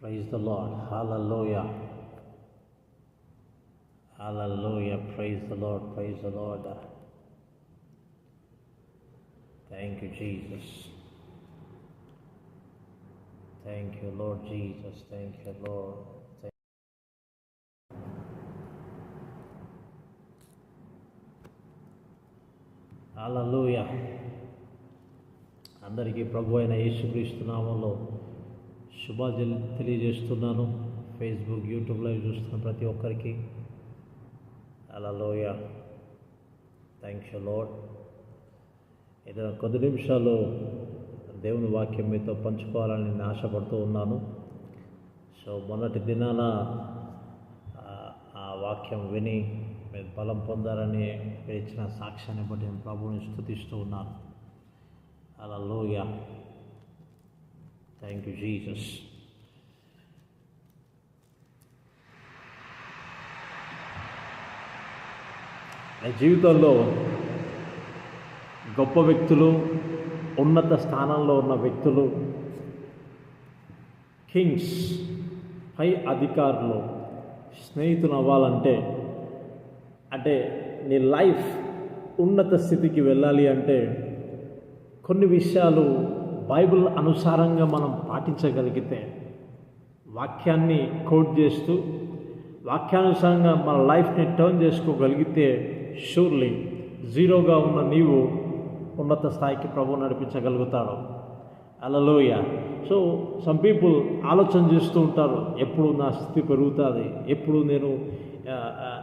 Praise the Lord. Hallelujah. Hallelujah. Praise the Lord. Praise the Lord. Thank you, Jesus. Thank you, Lord Jesus. Thank you, Lord. Thank Hallelujah. అందరికీ ప్రభు అయిన యేసుక్రీస్తు నామంలో శుభాలు తెలియజేస్తున్నాను. Facebook YouTube live చూస్తున్న ప్రతి ఒక్కరికి. అలలోయ థ్యాంక్స్ యూ లాడ్ ఏదైనా కొద్ది నిమిషాలు దేవుని వాక్యం మీతో పంచుకోవాలని నేను ఆశపడుతూ ఉన్నాను. సో మొన్నటి దినాన ఆ- వాక్యం విని మీరు బలం పొందాలని ఇచ్చిన సాక్ష్యాన్ని బట్టి నేను ప్రభువుని స్థుతిస్తూ ఉన్నాను. అలా లోయ. Thank you Jesus. నా జీవితంలో గొప్ప వ్యక్తులు ఉన్నత స్థానంలో ఉన్న వ్యక్తులు కింగ్స్ పై అధికారులు స్నేహితులు అవ్వాలంటే అంటే నీ లైఫ్ ఉన్నత స్థితికి వెళ్ళాలి అంటే కొన్ని విషయాలు బైబిల్ అనుసారంగా మనం పాటించగలిగితే వాక్యాన్ని కోట్ చేస్తూ వాక్యానుసారంగా మన లైఫ్ని టర్న్ చేసుకోగలిగితే షూర్లీ జీరోగా ఉన్న నీవు ఉన్నత స్థాయికి ప్రభు నడిపించగలుగుతాడు. అలలోయ సో సమ్ పీపుల్ ఆలోచన చేస్తూ ఉంటారు ఎప్పుడు నా స్థితి పెరుగుతుంది ఎప్పుడు నేను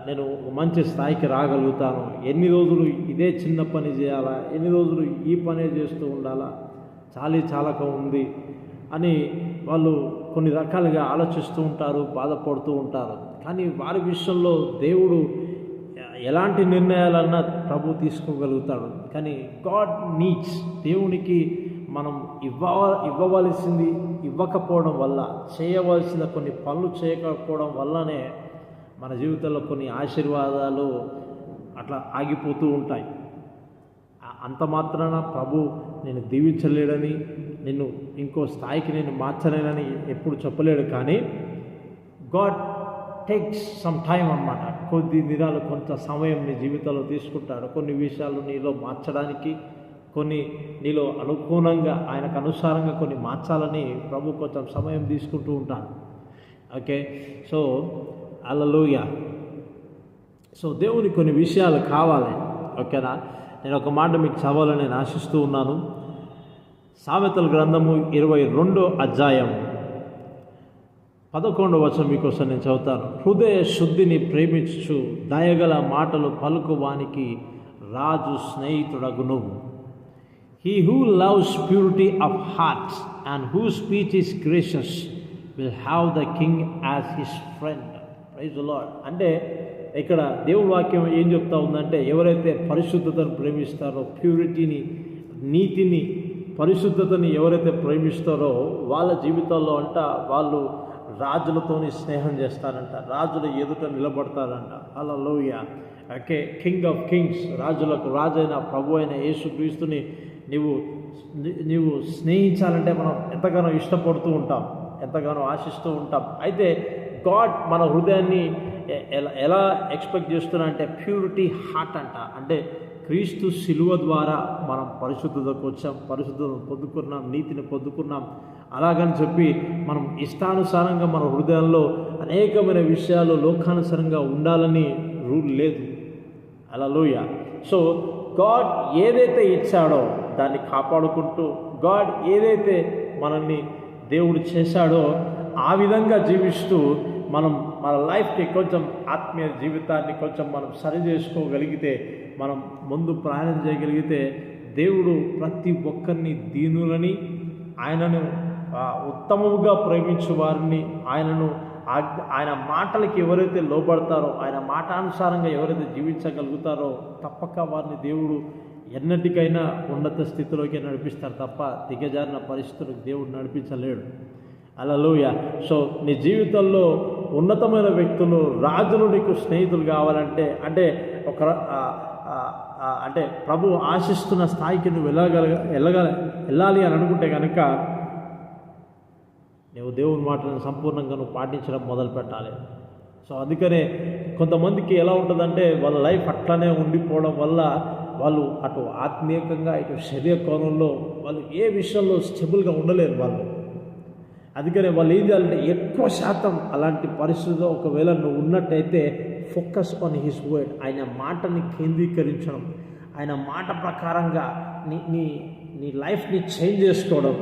నేను మంచి స్థాయికి రాగలుగుతాను ఎన్ని రోజులు ఇదే చిన్న పని చేయాలా ఎన్ని రోజులు ఈ పనే చేస్తూ ఉండాలా చాలీ చాలక ఉంది అని వాళ్ళు కొన్ని రకాలుగా ఆలోచిస్తూ ఉంటారు బాధపడుతూ ఉంటారు. కానీ వారి విషయంలో దేవుడు ఎలాంటి నిర్ణయాలన్నా ప్రభు తీసుకోగలుగుతాడు. కానీ గాడ్ నీడ్స్ దేవునికి మనం ఇవ్వ ఇవ్వవలసింది ఇవ్వకపోవడం వల్ల చేయవలసిన కొన్ని పనులు చేయకపోవడం వల్లనే మన జీవితంలో కొన్ని ఆశీర్వాదాలు అట్లా ఆగిపోతూ ఉంటాయి. అంత మాత్రాన ప్రభు నేను దీవించలేడని నిన్ను ఇంకో స్థాయికి నేను మార్చలేనని ఎప్పుడు చెప్పలేడు కానీ గాడ్ టేక్స్ సమ్ టైం అన్నమాట. కొద్ది దినాలు కొంత సమయం నీ జీవితంలో తీసుకుంటాడు. కొన్ని విషయాలు నీలో మార్చడానికి కొన్ని నీలో అనుకూలంగా ఆయనకు అనుసారంగా కొన్ని మార్చాలని ప్రభు కొంచెం సమయం తీసుకుంటూ ఉంటాను ఓకే? సో అలలోయ సో దేవుని కొన్ని విషయాలు కావాలి. ఓకేనా? నేను ఒక మాట మీకు చదవాలని నేను ఆశిస్తూ ఉన్నాను. సామెతల గ్రంథము ఇరవై రెండో అధ్యాయం. పదకొండవ వచనం మీకోసం నేను చదువుతాను. హృదయ శుద్ధిని ప్రేమించు దయగల మాటలు పలుకువానికి రాజు రాజు స్నేహితుడగును he who loves purity of hearts and who speech is gracious will have the king as his friend praise Lord అంటే ఇక్కడ దేవుని వాక్యం ఏం చెప్తా ఉందంటే ఎవరైతే పరిశుద్ధతను ప్రేమిస్తారో ప్యూరిటీని నీతిని పరిశుద్ధతని ఎవరైతే ప్రేమిస్తారో వాళ్ళ జీవితాల్లో అంట వాళ్ళు రాజులతోని స్నేహం చేస్తారంట రాజుల ఎదుట నిలబడతారంట. అలా లోయ ఓకే కింగ్ ఆఫ్ కింగ్స్ రాజులకు రాజైన ప్రభు అయిన యేసుక్రీస్తుని నీవు నీవు స్నేహించాలంటే మనం ఎంతగానో ఇష్టపడుతూ ఉంటాం ఎంతగానో ఆశిస్తూ ఉంటాం. అయితే గాడ్ మన హృదయాన్ని ఎలా ఎలా ఎక్స్పెక్ట్ చేస్తున్నా అంటే ప్యూరిటీ హార్ట్ అంట. అంటే క్రీస్తు శిలువ ద్వారా మనం పరిశుద్ధతకు వచ్చాం పరిశుద్ధతను పొందుకున్నాం నీతిని పొందుకున్నాం. అలాగని చెప్పి మనం ఇష్టానుసారంగా మన హృదయంలో అనేకమైన విషయాలు లోకానుసారంగా ఉండాలని రూల్ లేదు. అలలోయ. సో గాడ్ ఏదైతే ఇచ్చాడో దాన్ని కాపాడుకుంటూ గాడ్ ఏదైతే మనల్ని దేవుడు చేశాడో ఆ విధంగా జీవిస్తూ మనం మన లైఫ్కి కొంచెం ఆత్మీయ జీవితాన్ని కొంచెం మనం సరి చేసుకోగలిగితే మనం ముందు ప్రయాణం చేయగలిగితే దేవుడు ప్రతి ఒక్కరిని దీనులని ఆయనను ఉత్తమముగా ప్రేమించే వారిని ఆయనను ఆయన మాటలకి ఎవరైతే లోబడతారో ఆయన మాటానుసారంగా ఎవరైతే జీవించగలుగుతారో తప్పక వారిని దేవుడు ఎన్నటికైనా ఉన్నత స్థితిలోకి నడిపిస్తారు తప్ప దిగజారిన పరిస్థితులకు దేవుడు నడిపించలేడు. అలలోయ సో నీ జీవితంలో ఉన్నతమైన వ్యక్తులు రాజులు నీకు స్నేహితులు కావాలంటే అంటే ఒక అంటే ప్రభు ఆశిస్తున్న స్థాయికి నువ్వు వెళ్ళగల వెళ్ళగల వెళ్ళాలి అని అనుకుంటే కనుక నువ్వు దేవుని మాటలను సంపూర్ణంగా నువ్వు పాటించడం మొదలు పెట్టాలి. సో అందుకనే కొంతమందికి ఎలా ఉంటుందంటే వాళ్ళ లైఫ్ అట్లానే ఉండిపోవడం వల్ల వాళ్ళు అటు ఆత్మీయకంగా ఇటు శరీర కోణంలో వాళ్ళు ఏ విషయంలో స్టెబుల్గా ఉండలేరు వాళ్ళు. అందుకనే వాళ్ళు ఏం చేయాలంటే ఎక్కువ శాతం అలాంటి పరిస్థితిలో ఒకవేళ నువ్వు ఉన్నట్టయితే ఫోకస్ ఆన్ హిస్ వర్డ్. ఆయన మాటని కేంద్రీకరించడం. ఆయన మాట ప్రకారంగా నీ నీ నీ లైఫ్ని చేంజ్ చేసుకోవడం.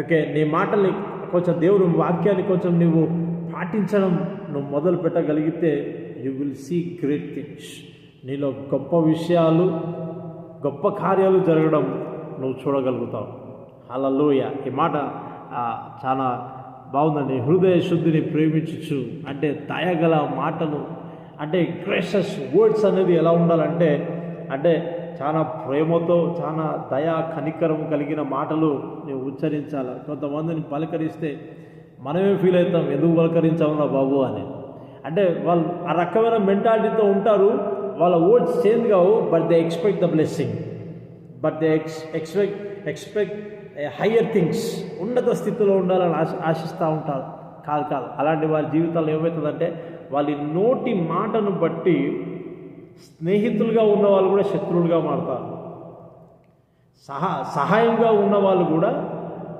ఓకే నీ మాటల్ని కొంచెం దేవుని వాక్యాన్ని కొంచెం నువ్వు పాటించడం నువ్వు మొదలు పెట్టగలిగితే you will see great things నీలో గొప్ప విషయాలు గొప్ప కార్యాలు జరగడం నువ్వు చూడగలుగుతావు. హల్లెలూయా ఈ మాట చాలా బాగుందండి. హృదయ శుద్ధిని ప్రేమించచ్చు అంటే దయగల మాటలు అంటే గ్రేషస్ వర్డ్స్ అనేది ఎలా ఉండాలంటే అంటే చాలా ప్రేమతో చాలా దయా కనికరం కలిగిన మాటలు నేను ఉచ్చరించాలి. కొంతమందిని పలకరిస్తే మనమే ఫీల్ అవుతాం ఎందుకు పలకరించామన్నా బాబు అని. అంటే వాళ్ళు ఆ రకమైన మెంటాలిటీతో ఉంటారు వాళ్ళ వర్డ్స్ చేంజ్ కావు but they expect the blessing but they ex expect expect higher things ఉన్నత స్థితిలో ఉండాలని ఆశ ఆశిస్తూ ఉంటారు కాదు కాదు. అలాంటి వారి జీవితాల్లో ఏమవుతుందంటే వాళ్ళ నోటి మాటను బట్టి స్నేహితులుగా ఉన్న వాళ్ళు కూడా శత్రువులుగా మారుతారు. సహా సహాయంగా ఉన్న వాళ్ళు కూడా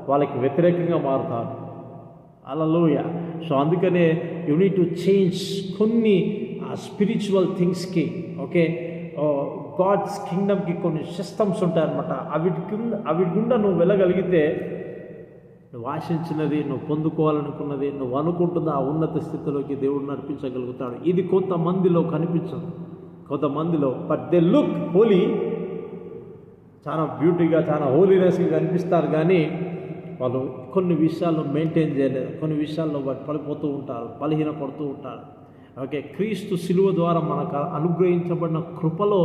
వాళ్ళకి వ్యతిరేకంగా మారుతారు. అలలోయ. సో అందుకనే యూనిట్ టు చేంజ్ కొన్ని స్పిరిచువల్ థింగ్స్కి ఓకే గాడ్స్ కింగ్డమ్కి కొన్ని సిస్టమ్స్ ఉంటాయన్నమాట. అవిటి కింద అవిటి గుండా నువ్వు వెళ్ళగలిగితే నువ్వు ఆశించినది నువ్వు పొందుకోవాలనుకున్నది నువ్వు అనుకుంటున్న ఆ ఉన్నత స్థితిలోకి దేవుడు నడిపించగలుగుతాడు. ఇది కొంతమందిలో కనిపించదు. కొంతమందిలో బట్ దే లుక్ హోలీ చాలా బ్యూటీగా చాలా హోలీనెస్గా కనిపిస్తారు కానీ వాళ్ళు కొన్ని విషయాల్లో మెయింటైన్ చేయలేదు. కొన్ని విషయాల్లో వాటి పడిపోతూ ఉంటారు బలహీన పడుతూ ఉంటారు. ఓకే క్రీస్తు శిలువ ద్వారా మనకు అనుగ్రహించబడిన కృపలో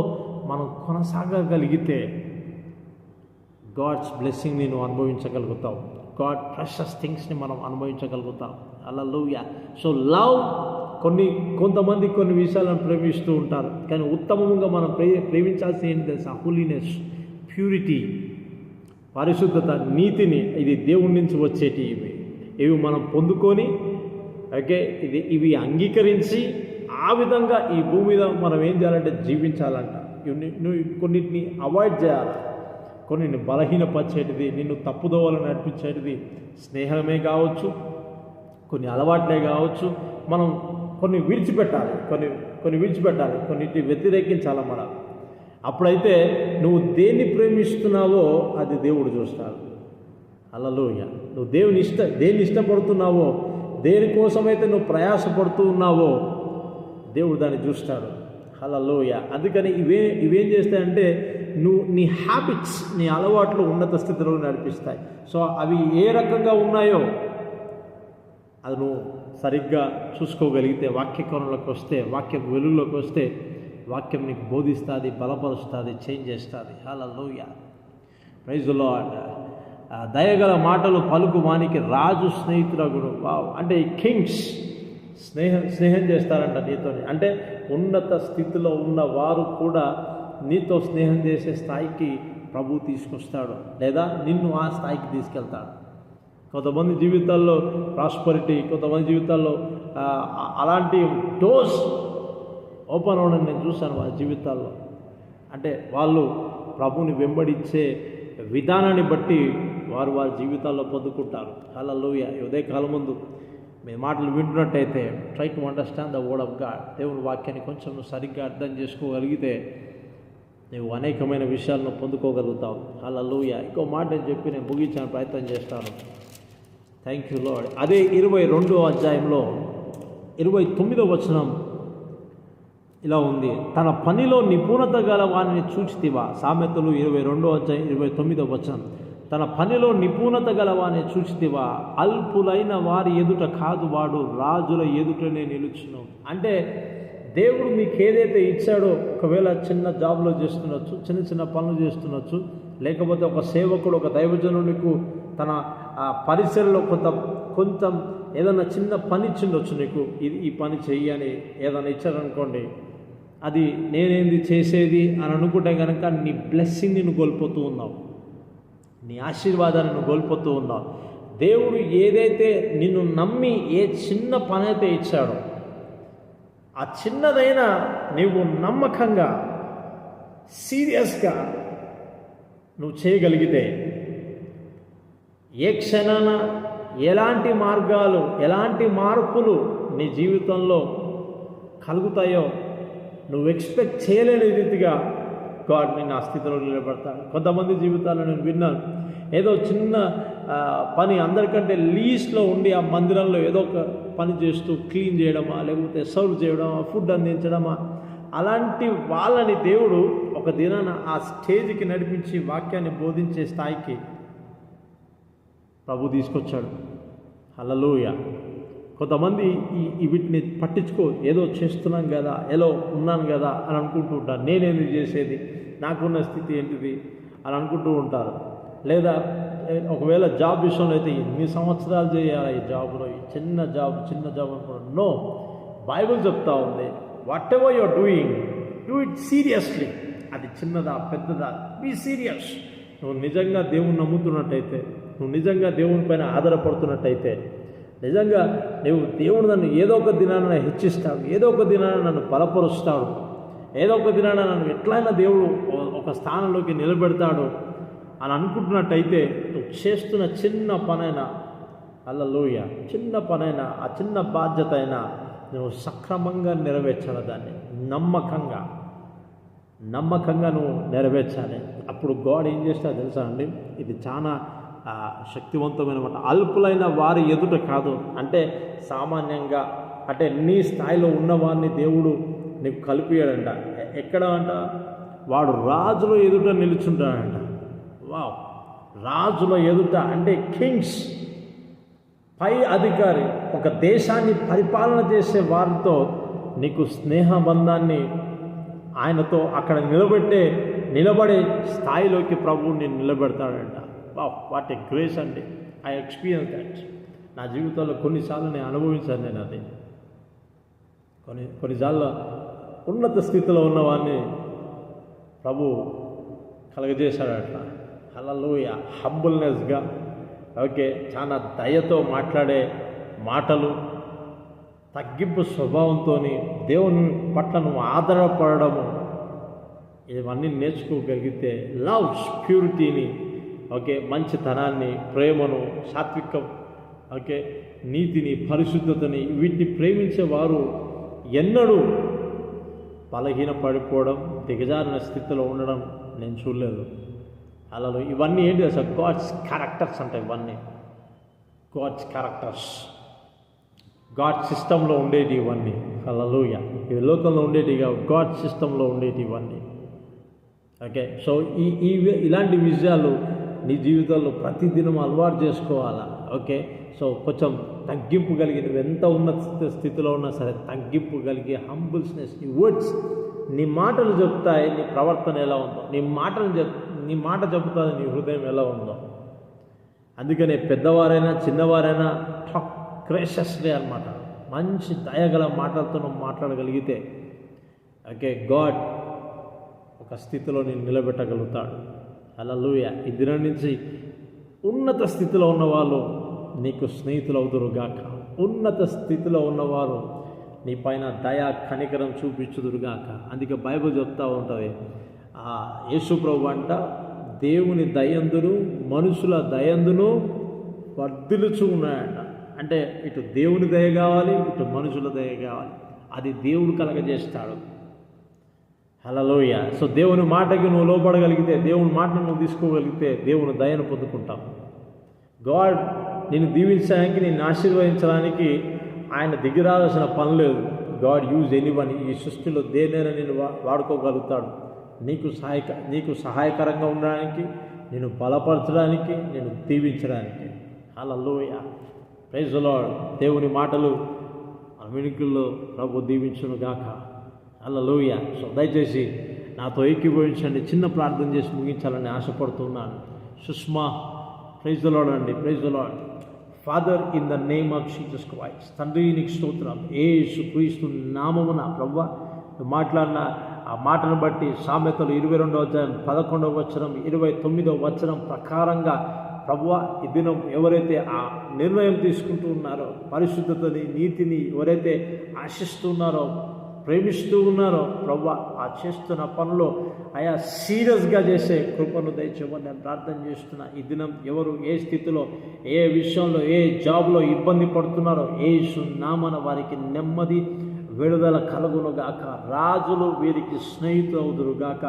మనం కొనసాగగలిగితే గాడ్స్ బ్లెస్సింగ్ని నువ్వు అనుభవించగలుగుతావు. గాడ్ ప్రెషస్ థింగ్స్ని మనం అనుభవించగలుగుతాం. అలా లూయ సో లవ్ కొన్ని కొంతమంది కొన్ని విషయాలను ప్రేమిస్తూ ఉంటారు. కానీ ఉత్తమంగా మనం ప్రే ప్రేమించాల్సిన ఏంటి తెలుసా? హోలీనెస్ ప్యూరిటీ పరిశుద్ధత నీతిని ఇది దేవుడి నుంచి వచ్చేటి ఇవి ఇవి మనం పొందుకొని ఓకే ఇది ఇవి అంగీకరించి ఆ విధంగా ఈ భూమి మీద మనం ఏం చేయాలంటే జీవించాలంట. నువ్వు కొన్నిటిని అవాయిడ్ చేయాలి. కొన్ని బలహీనపరిచేటిది నిన్ను తప్పుదోవలు నడిపించేటిది స్నేహమే కావచ్చు కొన్ని అలవాట్లే కావచ్చు. మనం కొన్ని విడిచిపెట్టాలి కొన్ని కొన్ని విడిచిపెట్టాలి కొన్నిటి వ్యతిరేకించాలి మనం. అప్పుడైతే నువ్వు దేన్ని ప్రేమిస్తున్నావో అది దేవుడు చూస్తాడు. అలలోయ నువ్వు దేవుని ఇష్ట దేన్ని ఇష్టపడుతున్నావో దేనికోసమైతే నువ్వు ప్రయాసపడుతూ ఉన్నావో దేవుడు దాన్ని చూస్తాడు. హలలోయ అందుకని ఇవే ఇవేం చేస్తాయంటే నువ్వు నీ హ్యాబిట్స్ నీ అలవాట్లు ఉన్నత స్థితిలో నడిపిస్తాయి. సో అవి ఏ రకంగా ఉన్నాయో అది నువ్వు సరిగ్గా చూసుకోగలిగితే వాక్యకోణంలోకి వస్తే వాక్యం వెలుగులోకి వస్తే వాక్యం నీకు బోధిస్తుంది బలపరుస్తుంది చేంజ్ చేస్తుంది. హలలోయ ప్రైజులో అంట దయగల మాటలు పలుకు వానికి రాజు స్నేహితురగుడు వావ్. అంటే కింగ్స్ స్నేహం స్నేహం చేస్తారంట నీతోని. అంటే ఉన్నత స్థితిలో ఉన్న వారు కూడా నీతో స్నేహం చేసే స్థాయికి ప్రభు తీసుకొస్తాడు లేదా నిన్ను ఆ స్థాయికి తీసుకెళ్తాడు. కొంతమంది జీవితాల్లో ప్రాస్పరిటీ కొంతమంది జీవితాల్లో అలాంటి డోస్ ఓపెన్ అవ్వడం నేను చూశాను వాళ్ళ జీవితాల్లో. అంటే వాళ్ళు ప్రభుని వెంబడించే విధానాన్ని బట్టి వారు వారి జీవితాల్లో పొందుకుంటారు. అలా లోయ ఉదయకాలం ముందు మీ మాటలు వింటున్నట్టయితే try to understand the word of God దేవుని వాక్యాన్ని కొంచెం నువ్వు సరిగ్గా అర్థం చేసుకోగలిగితే నువ్వు అనేకమైన విషయాలను పొందుకోగలుగుతావు. అలా లూయ ఇంకో మాట నేను చెప్పి నేను ముగించిన ప్రయత్నం చేస్తాను. థ్యాంక్ యూ లాడ్ అదే ఇరవై రెండో అధ్యాయంలో ఇరవై తొమ్మిదో వచనం ఇలా ఉంది. తన పనిలో నిపుణత గల వారిని చూచితివా? సామెతలు ఇరవై రెండో అధ్యాయం ఇరవై తొమ్మిదో వచనం. తన పనిలో నిపుణత గల చూచితివా. అల్పులైన వారి ఎదుట కాదు వాడు రాజుల ఎదుటనే నిలుచును. అంటే దేవుడు మీకు ఏదైతే ఇచ్చాడో ఒకవేళ చిన్న జాబ్లో చేస్తుండొచ్చు చిన్న చిన్న పనులు చేస్తుండొచ్చు లేకపోతే ఒక సేవకుడు ఒక దైవజనుడికి తన ఆ పరిసరలో కొంత కొంచెం ఏదైనా చిన్న పని ఇచ్చిండొచ్చు నీకు ఇది ఈ పని చెయ్యి అని ఏదైనా ఇచ్చారనుకోండి అది నేనేంది చేసేది అని అనుకుంటే కనుక నీ బ్లెస్సింగ్ని నువ్వు కోల్పోతూ ఉన్నావు. నీ ఆశీర్వాదాన్ని నువ్వు కోల్పోతూ ఉన్నావు. దేవుడు ఏదైతే నిన్ను నమ్మి ఏ చిన్న పని అయితే ఇచ్చాడో ఆ చిన్నదైనా నీవు నమ్మకంగా సీరియస్గా నువ్వు చేయగలిగితే ఏ క్షణాన ఎలాంటి మార్గాలు ఎలాంటి మార్పులు నీ జీవితంలో కలుగుతాయో నువ్వు ఎక్స్పెక్ట్ చేయలేని రీతిగా గాడ్ నేను ఆ స్థితిలో కొంతమంది జీవితాల్లో నేను విన్నాను. ఏదో చిన్న పని అందరికంటే లీస్ట్లో ఉండి ఆ మందిరంలో ఏదో ఒక పని చేస్తూ క్లీన్ చేయడమా లేకపోతే సర్వ్ చేయడమా ఫుడ్ అందించడమా అలాంటి వాళ్ళని దేవుడు ఒక దినాన ఆ స్టేజ్కి నడిపించి వాక్యాన్ని బోధించే స్థాయికి ప్రభు తీసుకొచ్చాడు. హలలోయ కొంతమంది ఈ వీటిని పట్టించుకో ఏదో చేస్తున్నాం కదా ఏదో ఉన్నాను కదా అని అనుకుంటూ ఉంటారు. నేనేది చేసేది నాకున్న స్థితి ఏంటిది అని అనుకుంటూ ఉంటారు. లేదా ఒకవేళ జాబ్ విషయంలో అయితే ఎన్ని సంవత్సరాలు చేయాలి ఈ జాబ్లో? ఈ చిన్న జాబ్ చిన్న జాబ్ అనుకోవడం నో బైబుల్ చెప్తా ఉంది whatever your doing do it seriously అది చిన్నదా పెద్దదా? బీ సీరియస్ నువ్వు నిజంగా దేవుని నమ్ముతున్నట్టయితే నువ్వు నిజంగా దేవుని పైన ఆధారపడుతున్నట్టయితే నిజంగా నువ్వు దేవుడు నన్ను ఏదో ఒక దినాన హెచ్చిస్తాడు ఏదో ఒక దినాన నన్ను బలపరుస్తాడు ఏదో ఒక దినాన నన్ను ఎట్లయినా దేవుడు ఒక స్థానంలోకి నిలబెడతాడు అని అనుకుంటున్నట్టయితే నువ్వు చేస్తున్న చిన్న పనైనా అల్లలోయ చిన్న పనైనా ఆ చిన్న బాధ్యత అయినా నువ్వు సక్రమంగా నెరవేర్చాలి దాన్ని నమ్మకంగా. నమ్మకంగా నువ్వు నెరవేర్చాలి. అప్పుడు గాడ్ ఏం చేస్తాడో తెలుసా అండి? ఇది చాలా శక్తివంతమైన అల్పులైన వారి ఎదుట కాదు. అంటే సామాన్యంగా అంటే నీ స్థాయిలో ఉన్నవారిని దేవుడు నీకు కలిపియాడంట. ఎక్కడ అంట? వాడు రాజుల ఎదుట నిలుచుంటాడంట. వావ్! రాజుల ఎదుట అంటే కింగ్స్ పై అధికారి ఒక దేశాన్ని పరిపాలన చేసే వారితో నీకు స్నేహబంధాన్ని ఆయనతో అక్కడ నిలబెట్టే నిలబడే స్థాయిలోకి ప్రభువు నిలబెడతాడంట. వా వాట్ ఏ గ్రేస్ అండి ఐ ఎక్స్పీరియన్స్ దాట్ నా జీవితంలో కొన్నిసార్లు నేను అనుభవించాను నేను అది. కొన్ని కొన్నిసార్లు ఉన్నత స్థితిలో ఉన్నవాడిని ప్రభు కలగజేశాడు అట్లా. హలలోయ హంబుల్నెస్గా ఓకే చాలా దయతో మాట్లాడే మాటలు తగ్గింపు స్వభావంతో దేవుని పట్ల నువ్వు ఆధారపడము ఇవన్నీ నేర్చుకోగలిగితే లవ్ ప్యూరిటీని ఓకే మంచితనాన్ని ప్రేమను సాత్వికం ఓకే నీతిని పరిశుద్ధతని వీటిని ప్రేమించేవారు ఎన్నడూ బలహీన పడిపోవడం దిగజారిన స్థితిలో ఉండడం నేను చూడలేదు. అలా ఇవన్నీ ఏంటి అసలు? గాడ్స్ క్యారెక్టర్స్ అంటాయి ఇవన్నీ. God's characters. గాడ్ సిస్టంలో ఉండేటి ఇవన్నీ. హల్లెలూయా. ఈ లోకంలో ఉండేటి గాడ్ సిస్టంలో ఉండేటి ఇవన్నీ. ఓకే సో ఈ ఈ ఇలాంటి విషయాలు నీ జీవితంలో ప్రతిదినం అలవాటు చేసుకోవాలా? ఓకే. సో కొంచెం తగ్గింపు కలిగి నువ్వు ఎంత ఉన్నత స్థితిలో ఉన్నా సరే తగ్గింపు కలిగి హంబుల్స్నెస్ నీ వర్డ్స్ నీ మాటలు చెప్తాయి నీ ప్రవర్తన ఎలా ఉందో. నీ మాటలు చెప్ నీ మాట చెబుతుంది నీ హృదయం ఎలా ఉందో. అందుకనే పెద్దవారైనా చిన్నవారైనా టాక్ క్రేషస్లే అనమాట మంచి దయగల మాటలతో నువ్వు మాట్లాడగలిగితే ఓకే గాడ్ ఒక స్థితిలో నేను నిలబెట్టగలుగుతాడు. అలా లూయ ఈ దినం నుంచి ఉన్నత స్థితిలో ఉన్నవాళ్ళు నీకు స్నేహితులు అవుతురు గాక ఉన్నత స్థితిలో ఉన్నవారు నీ పైన దయా కనికరం చూపించుదురుగాక. అందుకే బైబుల్ చెప్తా ఉంటుంది. ఆ యేసు ప్రభు అంట దేవుని దయందును మనుషుల దయందును వర్ధిలుచు ఉన్నాయంట. అంటే ఇటు దేవుని దయ కావాలి ఇటు మనుషుల దయ కావాలి. అది దేవుడు కలగజేస్తాడు. హలలోయ సో దేవుని మాటకి నువ్వు లోపడగలిగితే దేవుని మాటను నువ్వు తీసుకోగలిగితే దేవుని దయను పొందుకుంటావు గాడ్ నేను దీవించడానికి నేను ఆశీర్వదించడానికి ఆయన దిగిరాల్సిన పని లేదు. గాడ్ యూజ్ ఎనీవన్ ఈ సృష్టిలో దేనైనా నేను వా- వాడుకోగలుగుతాడు. నీకు సహాయక నీకు సహాయకరంగా ఉండడానికి నేను బలపరచడానికి నేను దీవించడానికి. హల్లెలూయ ప్రైజ్ లాడ్ దేవుని మాటలు ఆ ప్రభు దీవించును గాక అల్లలోయ సో దయచేసి నాతో ఏకీభవించండి. చిన్న ప్రార్థన చేసి ముగించాలని ఆశపడుతున్నాను. సుష్మా ప్రైజ్ ద అండి. Praise the Father in the name of Jesus Christ తండ్రి నీకు స్తోత్రం. ఏసు క్రీస్తు నామమున ప్రవ్వ మాట్లాడిన ఆ మాటను బట్టి సామెతలు ఇరవై రెండవ పదకొండవ వచనం ఇరవై తొమ్మిదవ వచనం ప్రకారంగా ప్రవ్వ ఈ దినం ఎవరైతే ఆ నిర్ణయం తీసుకుంటూ ఉన్నారో పరిశుద్ధతని నీతిని ఎవరైతే ఆశిస్తున్నారో ప్రేమిస్తూ ఉన్నారో ప్రవ్వ ఆ చేస్తున్న పనులు ఆయా సీరియస్గా చేసే కృపను దయచేమని నేను ప్రార్థన చేస్తున్నా. ఈ దినం ఎవరు ఏ స్థితిలో ఏ విషయంలో ఏ జాబ్లో ఇబ్బంది పడుతున్నారో ఏ నామన వారికి నెమ్మది విడుదల కలుగునుగాక. రాజులు వీరికి స్నేహితులు అవుదురుగాక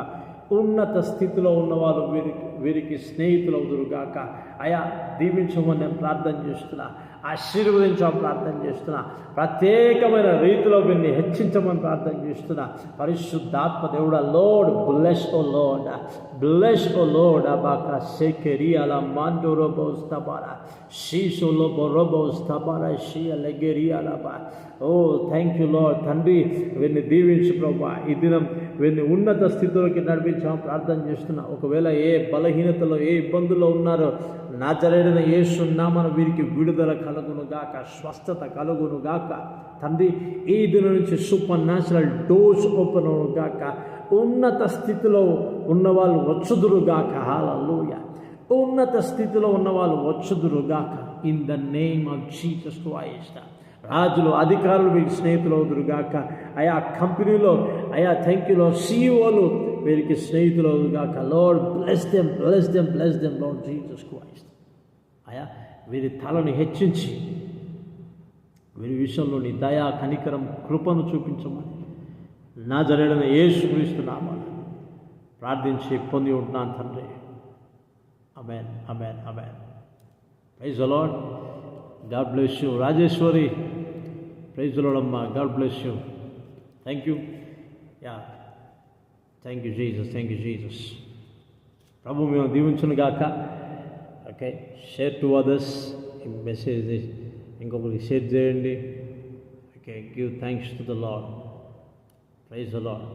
ఉన్నత స్థితిలో ఉన్నవారు వీరికి వీరికి స్నేహితులు అవుదురుగాక అయా దీవించమని నేను ప్రార్థన చేస్తున్నా. ఆశీర్వదించమని ప్రార్థన చేస్తున్నా. ప్రత్యేకమైన రీతిలో వీరిని హెచ్చించమని ప్రార్థన చేస్తున్నా. పరిశుద్ధాత్మ దేవుడ Lord bless O Lord bless O Lord అబాక సెకెరి అలా మాండోరో బోస్తబారా షీషోలో రోబో బోస్తబారా షీ అలెగెరి అలా ఓ థ్యాంక్ యూ లోడ్ తండ్రి వీరిని దీవించు ప్రభా. ఈ దినం వీరిని ఉన్నత స్థితిలోకి నడిపించామని ప్రార్థన చేస్తున్నా. ఒకవేళ ఏ బలహీనతలో ఏ ఇబ్బందుల్లో ఉన్నారో నా జరైన ఏసున్నామన వీరికి విడుదల కలుగును గాక స్వస్థత కలుగును గాక. తండ్రి ఈ దిన నుంచి సూపర్ న్యాచురల్ డోస్ ఓపెన్ అవునుగాక ఉన్నత స్థితిలో ఉన్నవాళ్ళు వచ్చుదురు గాక. హాలూయ ఉన్నత స్థితిలో ఉన్నవాళ్ళు వచ్చుదురు గాక. In the name of Jesus Christ రాజులు అధికారులు మీకు స్నేహితులు అవుదురుగాక. ఆయా కంపెనీలో ఆయా థ్యాంక్ యూలో సీఈఓలు వీరికి స్నేహితులు అవుదురుగాక. Lord bless them bless them bless them Lord Jesus Christ ఆయా వీరి తలను హెచ్చించి వీరి విషయంలో నీ దయా కనికరం కృపను చూపించమని నా జరిగిన యేసు క్రీస్తున్నామని ప్రార్థించి పొంది ఉంటున్నాను తండ్రి. Amen amen amen praise the Lord God bless you Rajeshwari. Praise అమ్మా God bless you thank you yeah thank you Jesus thank you Jesus ప్రభు మేము దీవించును గాక ఓకే షేర్ టు అదర్స్ ఈ మెసేజ్ ఇంకొకరికి షేర్ చేయండి okay give thanks to the Lord praise the Lord